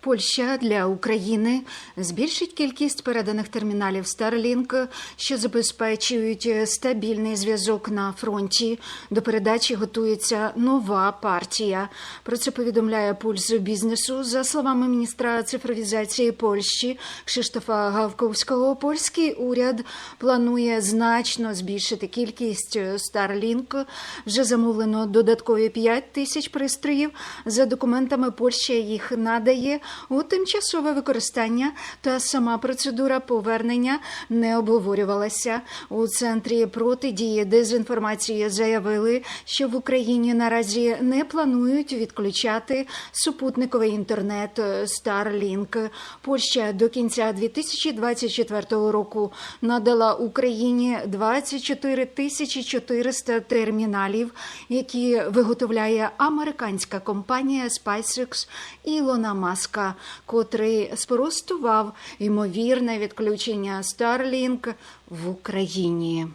Польща для України збільшить кількість переданих терміналів Starlink, що забезпечують стабільний зв'язок на фронті. До передачі готується нова партія. Про це повідомляє пульс бізнесу. За словами міністра цифровізації Польщі Кшиштофа Гавковського, польський уряд планує значно збільшити кількість Starlink. Вже замовлено додаткові 5 тисяч пристроїв. За документами Польща їх надає у тимчасове використання, та сама процедура повернення не обговорювалася. У центрі протидії дезінформації заявили, що в Україні наразі не планують відключати супутниковий інтернет Starlink. Польща до кінця 2024 року надала Україні 24 тисячі 400 терміналів, які виготовляє американська компанія SpaceX Ілона Маска, котрий спростував ймовірне відключення Starlink в Україні.